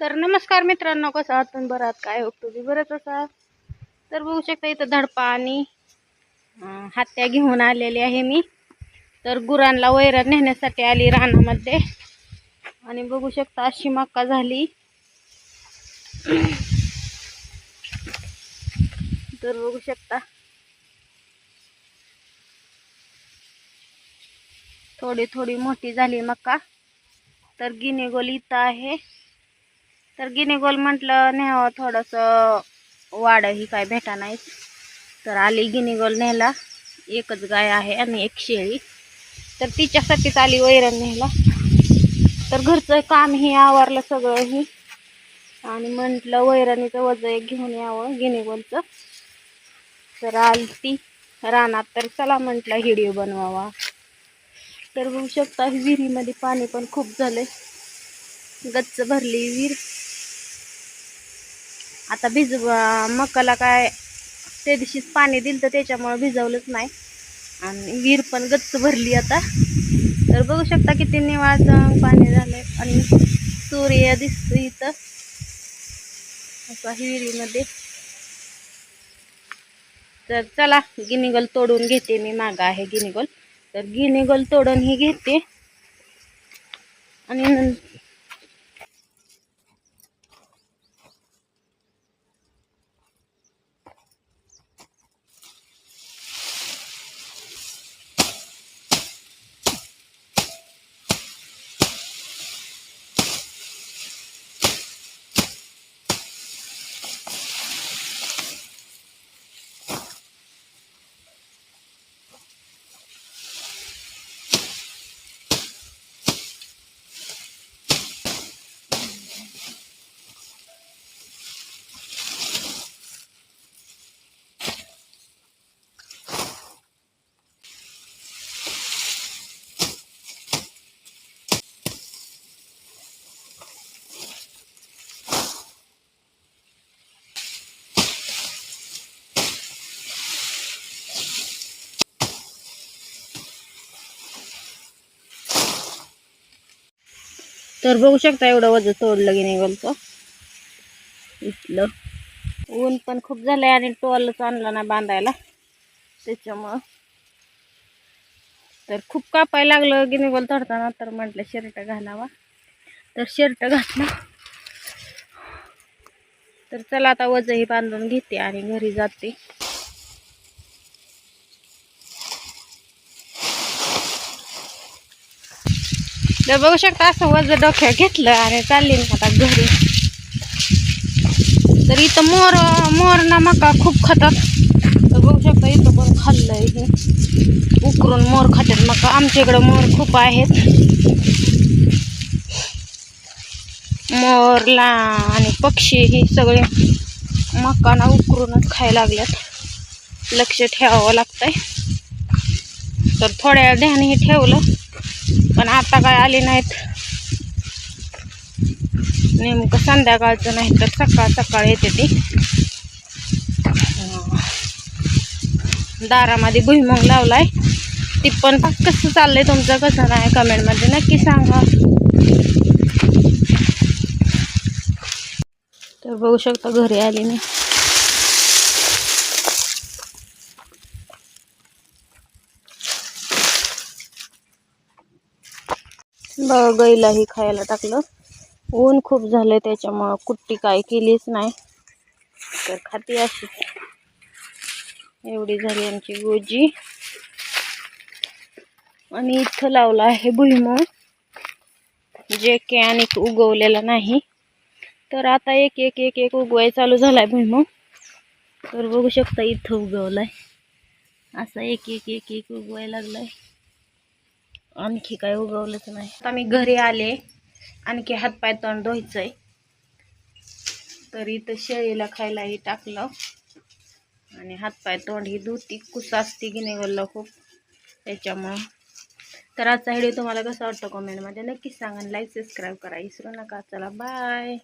तर नमस्कार मित्रांनो कसं आहात? पण बरं आहात काय होत तुम्ही बरंच असा तर बघू शकता इथं धडपा आणि हात्या हत्या घेऊन आलेली आहे मी. तर गुरांना वैरण नेण्यासाठी आली रानामध्ये. आणि बघू शकता अशी मक्का झाली. तर बघू शकता. थोडी थोडी मोठी झाली मक्का. तर गिनेगोल इथं आहे. तर गिनीगोल म्हटलं न्यावं थोडंसं वाड ही काय भेटा नाही तर आली गिनीगोल न्यायला. एकच गाय आहे आणि एक शेळी. तर तिच्यासाठीच आली वैरण न्यायला. तर घरचं कामही आवरलं सगळं ही आणि म्हटलं वैरणीचं वजन एक घेऊन यावं गिनीगोलचं तर आली ती रानात तर चला म्हटलं व्हिडिओ बनवावा. तर बघू शकता विहिरीमध्ये पाणी पण खूप झालं गच्च भरली विहीर. आता भिज मकाला काय त्या दिवशीच पाणी दिलं तर त्याच्यामुळं भिजवलंच नाही. आणि विहीर पण गच्च भरली आता. तर बघू शकता किती निवाळचं पाणी झालंय. आणि सूर्य दिसतो इथं. असा विहिरीमध्ये. तर चला गिनीगल तोडून घेते मी. मागं आहे गिनीगल. तर गिनीगल तोडून ही घेते. आणि तर बघू शकता एवढं वजन तोडलं की नाही बोलतो इथलं. ऊन पण खूप झालंय आणि टोलच आणलं ना बांधायला. त्याच्यामुळं. तर खूप कापायला लागलं गिनीगोल तोडताना तर म्हटलं शर्ट घालावा. तर शर्ट घातला. तर चला आता वजही बांधून घेते आणि घरी जाते. तर बघू शकता असं वज डोक्यात घेतलं आणि चालली ना आता घरी. तर इथं मोर मोर ना मका खूप खातात. तर बघू शकता इथं पण खाल्लंय हे. उकरून मोर खातात मका. आमच्या इकडं मोर खूप आहेत. मोरला आणि पक्षी ही सगळे मकाना उकरूनच खायला लागल्यात. लक्ष ठेवावं लागतंय. तर थोड्या ध्यानी ठेवलं. पण आता काय आले नाहीत. नेमकं संध्याकाळचं नाही तर सकाळ सकाळ येते ती. दारामध्ये भुईमुग लावलाय. ती पण कसं चाललंय तुमचं कसं नाही कमेंटमध्ये नक्की सांगा. तर बघू शकता घरी आली नाही. बघा गाईलाही खायला टाकलं. ऊन खूप झालं त्याच्यामुळं कुट्टी काय केलीच नाही. तर खाती अशी. एवढी झाली आमची गोजी. आणि इथं लावला आहे भुईमूग. जे की आणि उगवलेला नाही. तर आता एक एक एक एक उगवाय चालू झाला आहे भुईमूग. तर बघू शकता इथं उगवलाय. असा एक एक एक एक उगवाय लागलाय. आणखी काय उगवलंच नाही. आता मी घरी आले आणखी हातपाय तोंड धुवायचंय. तर इथं शेळीला खायलाही टाकलं. आणि हातपाय तोंड ही धुती कुसा असते की खूप. त्याच्यामुळं. तर आजचा व्हिडिओ तुम्हाला कसा वाटतो कमेंटमध्ये नक्कीच सांगा लाईक सबस्क्राईब करा. विसरू नका. चला बाय